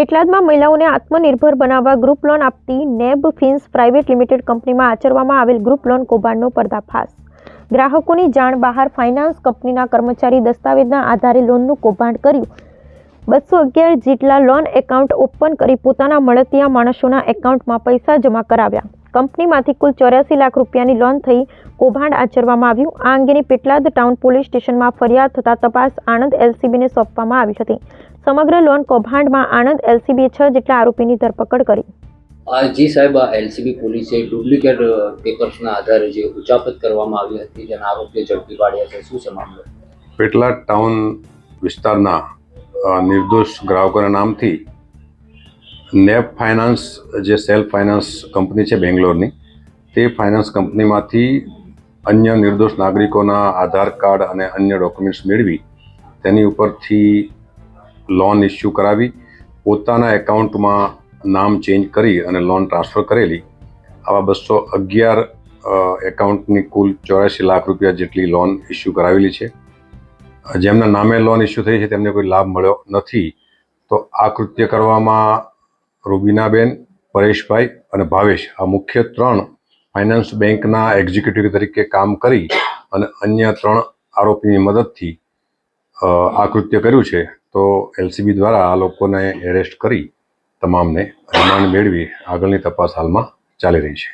પેટલાદમાં મહિલાઓને આત્મનિર્ભર બનાવવા ગ્રુપ લોન આપતી નેબ ફિન્સ પ્રાઇવેટ લિમિટેડ કંપનીમાં આચરવામાં આવેલ ગ્રુપ લોન કૌભાંડનો પર્દાફાશ. ગ્રાહકોની જાણ બહાર ફાઇનાન્સ કંપનીના કર્મચારી દસ્તાવેજના આધારે લોનનું કૌભાંડ કર્યું. બસો અગિયાર જેટલા લોન એકાઉન્ટ ઓપન કરી પોતાના મળતિયા માણસોના એકાઉન્ટમાં પૈસા જમા કરાવ્યા. કંપનીમાંથી કુલ ચોર્યાસી લાખ રૂપિયાની લોન થઈ કૌભાંડ આચરવામાં આવ્યું. આ અંગેની પેટલાદ ટાઉન પોલીસ સ્ટેશનમાં ફરિયાદ થતાં તપાસ આણંદ એલસીબીને સોંપવામાં આવી હતી. સમગ્ર લોન કૌભાંડમાં આણંદ એલસીબીએ છ જેટલા આરોપીની ધરપકડ કરી. જી સાહેબ આ એલસીબી પોલીસે ડુપ્લિકેટ પેપર્સના આધારે જે ઉચાપત કરવામાં આવી હતી જેના આરોપીઓ ઝડપી પાડ્યા છે. શું છે મામલો? પેટલાદ ટાઉન વિસ્તારના નિર્દોષ ગ્રાહકોના નામથી નેપ ફાઇનાન્સ, જે સેલ્ફ ફાઇનાન્સ કંપની છે બેંગ્લોરની, તે ફાઇનાન્સ કંપનીમાંથી અન્ય નિર્દોષ નાગરિકોના આધાર કાર્ડ અને અન્ય ડોક્યુમેન્ટ્સ મેળવી તેની ઉપરથી લોન ઇસ્યુ કરાવી, પોતાના એકાઉન્ટમાં નામ ચેન્જ કરી અને લોન ટ્રાન્સફર કરેલી. આવા બસો અગિયાર એકાઉન્ટની કુલ ચોર્યાસી લાખ રૂપિયા જેટલી લોન ઇસ્યુ કરાવેલી છે. જેમના નામે લોન ઇસ્યુ થઈ છે તેમને કોઈ લાભ મળ્યો નથી, તો આ કૃત્ય કરવામાં રૂબીનાબેન, પરેશભાઈ અને ભાવેશ આ મુખ્ય ત્રણ ફાઇનાન્સ બેંકના એક્ઝિક્યુટિવ તરીકે કામ કરી અને અન્ય ત્રણ આરોપીની મદદથી આ કૃત્ય કર્યું છે. તો એલસીબી દ્વારા આ લોકોને એરેસ્ટ કરી તમામને રિમાન્ડ મેળવી આગળની તપાસ હાલમાં ચાલી રહી છે.